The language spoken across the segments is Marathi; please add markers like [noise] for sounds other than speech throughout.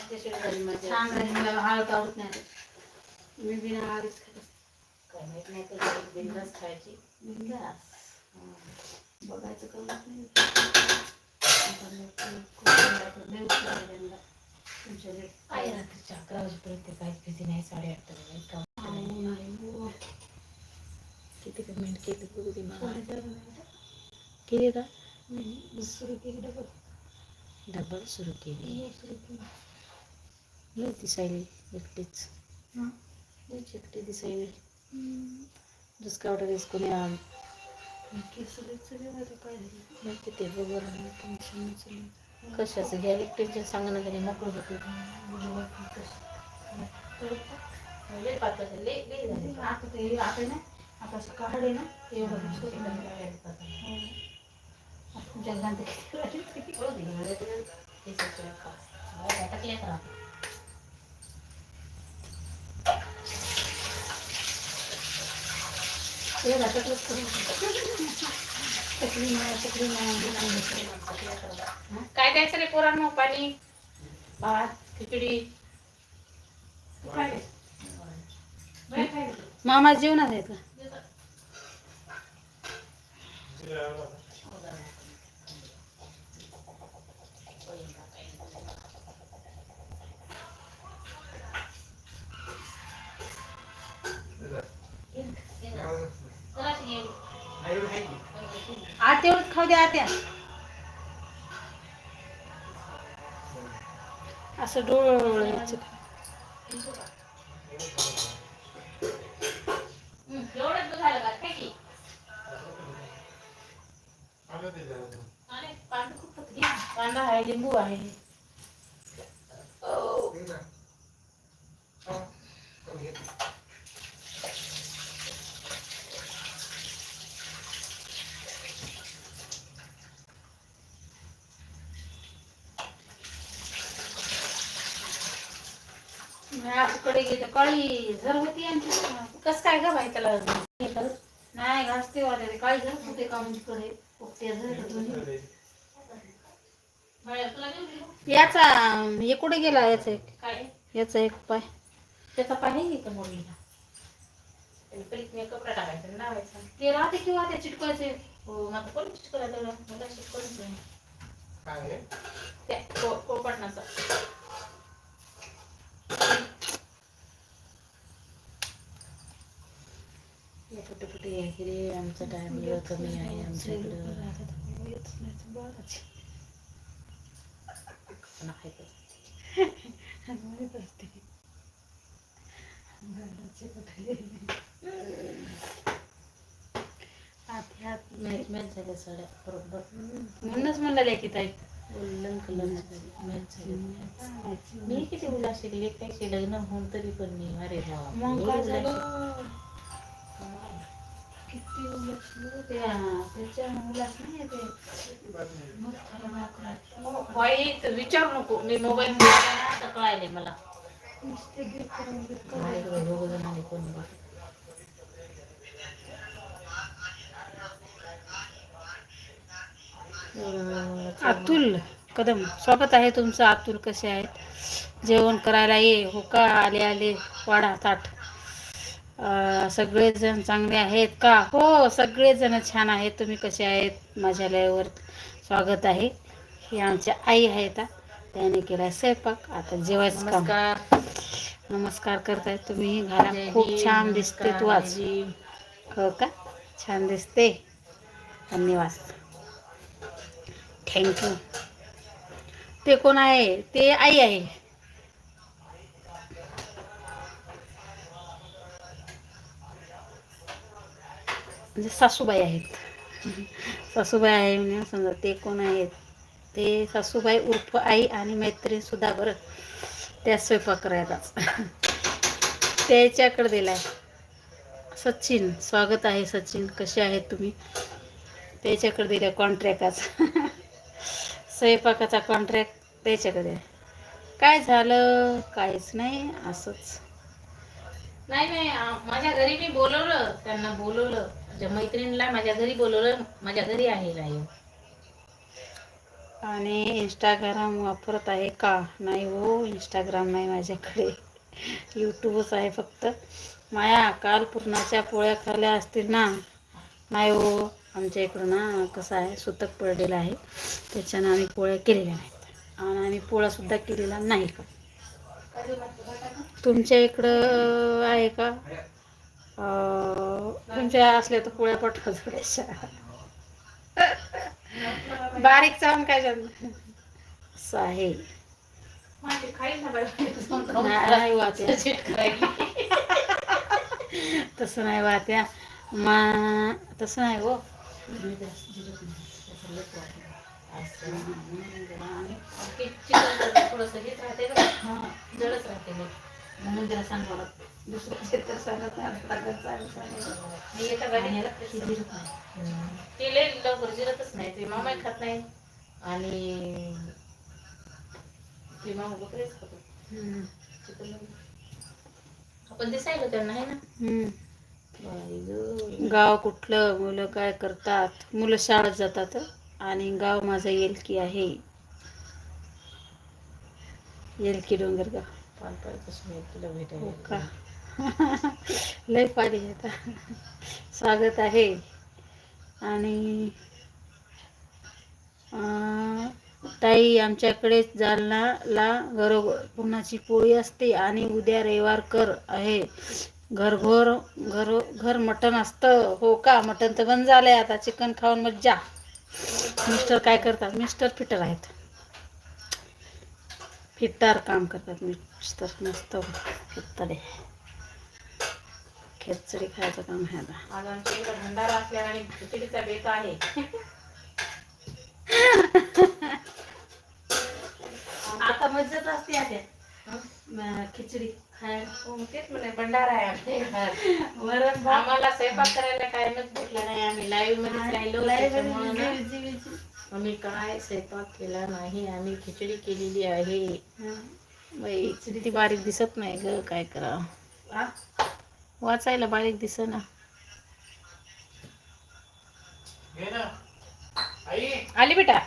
त्याशिवाय झाली मजा छान झाली मला हळद आवडत नाही. मी बिना हळदीच खाते काय माहीत नाही तर बिंदास खायची. बघायचं नाही. तुमच्या काय अकरा वाजेपर्यंत काहीच भीती नाही साडेआठ. किती पेमेंट केली बघू दे. केली का सुरू केली डबल डबल सुरू केली सुरू केली लय दिसायली एकटीच. लयच एकटी दिसायली. दुसऱ्या ऑर्डर कोणी आण केस लय चले झाले, काय झालं? मग ते बघू टेन्शन नसेल. कशाचं घ्या टेन्शन सांगा ना त्याने मोकळं होतं. आता ते आता ना आता काढ आहे ना एवढं तुम्हाला. लय पातळ. हो. आता तुमच्या घरात किती राहिले? हो दे, मला ते केसाचं खा. मला टाकले का? ते घातकच करून काय द्यायचं रे पोरांनो? पाणी भात खिचडी. मामा जेवणार आहेत का? खाऊ द्या आत्या. असं डोळ पांढरं आहे लिंबू आहे. कडे गेलं. काळी जर होती आमची. कस काय ग बाई त्याला नाही घासते वाले काळी जर होते का म्हणजे कडे? याचा हे कुठे गेला याचा एक? काय? याचा एक पाय. त्याचा पाणी नाही का मोडीला परीत मी कपडा टाकायचा आणि लावायचा. ते राहते किंवा ते चिटकायचे हो मग आता कोणी तेवढं मला नाही. काय त्या को- कोळपटणाचा कुठे कुठे आहे की रे आमचा कमी आहे? मॅच मॅच झाल्या साड्या बरोबर म्हणूनच म्हणलं की ताई गोल्डन कलर मॅच मी किती उलाशी लेखायचे लग्न होऊन तरी पण मी अरे मग काय झालं. किती उलटलं ते त्याच्या मुलाच नाही ते. मग त्याला वाकला. बाई तर विचारू नको. मी मोबाईल कळायले मला. अतुल कदम स्वागत आहे तुमचं. अतुल कसे आहेत? जेवण करायला ये. हो का? आले आले. वाडा ताट. सगळेजण चांगले आहेत का? हो सगळेजण छान आहेत. तुम्ही कसे आहेत? माझ्या लाईव्हवर स्वागत आहे. ही आमच्या आई आहेत. त्याने केला स्वयंपाक. आता जेवायचं नमस्कार. नमस्कार करताय तुम्ही. घाला जय खूप छान दिसते तू आज. हो का? छान दिसते. धन्यवाद. थँक्यू ते कोण आहे? ते आई आहे. म्हणजे सासूबाई आहेत. सासूबाई आहे म्हणजे समजा ते कोण आहेत? ते सासूबाई उर्फ आई आणि मैत्रीण सुद्धा बरं. त्या स्वयंपाक करायलाच. त्याच्याकडे आहे सचिन स्वागत आहे सचिन. कसे आहेत तुम्ही? त्याच्याकडे दिल्या कॉन्ट्रॅक्टाचा स्वयंपाकाचा कॉन्ट्रॅक्ट त्याच्याकडे काय झालं? काहीच नाही असंच. नाही नाही. माझ्या घरी मी बोलवलं. त्यांना बोलवलं. माझ्या मैत्रिणीला माझ्या घरी बोलवलं माझ्या घरी आहे. लाईव्ह आणि इंस्टाग्राम वापरत आहे का? नाही हो इंस्टाग्राम नाही माझ्याकडे. यूट्यूबच आहे फक्त. माया काल पुरणाच्या पोळ्या खाल्ल्या असतील ना? नाही हो आमच्या इकडं ना कसं आहे सुतक पडलेलं आहे. त्याच्यानं आम्ही पोळ्या केलेल्या नाहीत. आणि आम्ही पोळासुद्धा केलेला नाही का? तुमच्या इकडं आहे का? तुमच्या असल्या तर पोळ्या पटवा थोड्याशा बारीक चावून काय झालं असं आहे माझी नाही वाहत्या तसं नाही वाट्या मा तसं नाही हो. हेच राहते म्हणून सांगावं लागतं. नाही आणि याला किती रुपये? ते लय लवकर जिरतच नाही ते मामाही खात नाही आणि ते मामा बकरेच खातो हम्म. चिकन आपण दिसायला त्यांना आहे ना हम्म. बाई गं. गाव कुठलं मुलं काय करतात मुलं शाळेत जातात आणि गाव माझं येलकी आहे येलकी डोंगरगाव पानपळापासून एक तुला हो भेटायला का [laughs] लय पाणी येतात स्वागत आहे. आणि ताई आमच्याकडे जालनाला घरोघर पुन्हाची पोळी असते आणि उद्या रविवार कर आहे. घरघोर घर घर मटण असतं. हो का? मटण तर बंद झालंय आता. चिकन खाऊन मज्जा मिस्टर काय करतात? मिस्टर फिटर आहेत. फिटार काम करतात. मिस्टर मस्त फित्तडे खेचडी खायचं काम आहे आता आज आमच्या इकडे भंडारा असल्या आणि खिचडीचा बेत आहे आता मज्जाच असते आता? म- खिचडी खायला हो, मग तेच म्हणे भंडारा आहे आमच्या इकडं. वरण भात आम्हाला स्वयंपाक करायला टाइमच भेटला नाही आम्ही लाईव्हमध्ये राहिलो त्याच्यामुळं ना. आम्ही काय स्वयंपाक केला नाही आम्ही खिचडी केलेली आहे. बाई ती बारीक दिसत नाही ग काय करावं आ? वाचायला बारीक दिस ना आली बेटा.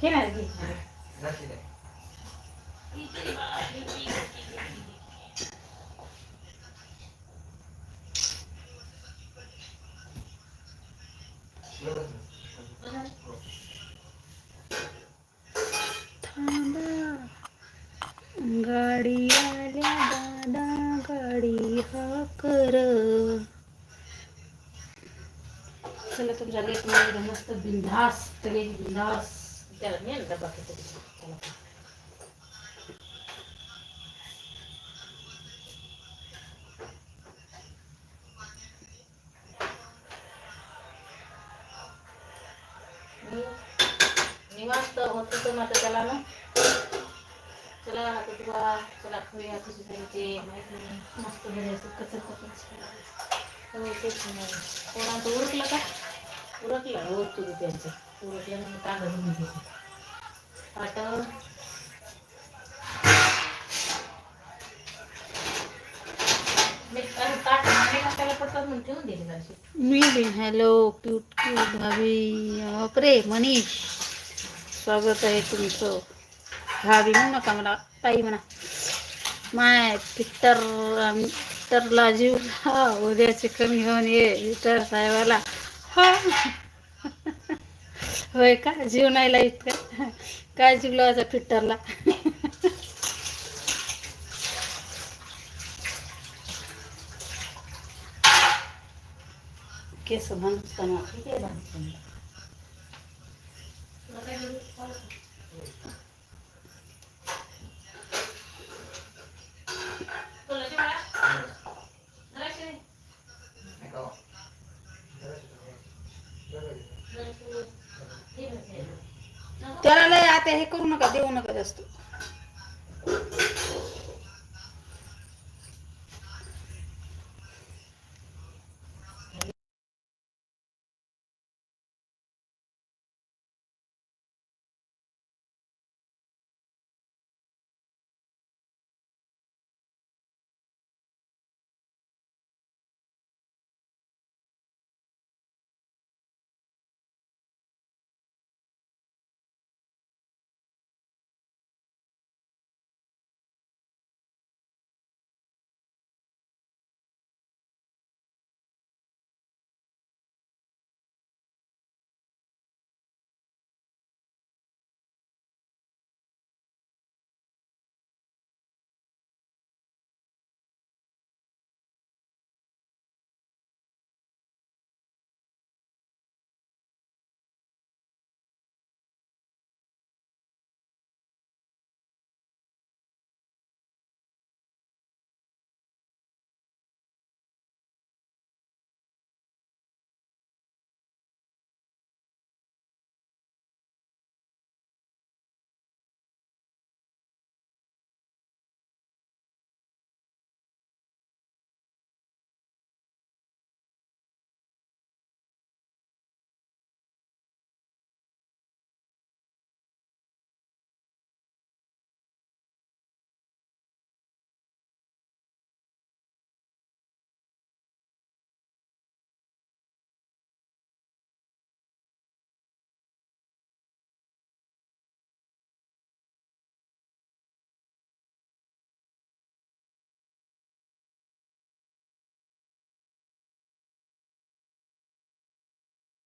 घे ना घे कर चला तुमच्या लेटमध्ये मस्त बिंदास तरी बिंदास त्याला नेल डबा खिचडी त्याला. नि- निवांत होत तर मग आता त्याला ना चला आता तुला चला खाऊया माहिती नाही मस्त असं कचर कचर हो तेच ना. कोणाचं उरकलं का? उरकलं उरकू दे त्यांचं. उरकलं म्हणून कागद पाठव मी हॅलो क्यूट क्यूट भाभी. बापरे मनीष. स्वागत आहे तुमचं. भाभी म्हणू नका मला. ताई म्हणा माय पित्तर पित्तरला जीव हा उद्या कमी होऊन ये. पित्तर साहेबाला हा. होय का? जीव नाही लाईत का काय जीव लावायचा पित्तरला? केस बांधताना किती बांधतो तुला काय करू? तुला ते मला? जराशी दे. हे आता हे करू नका देऊ नका जास्त.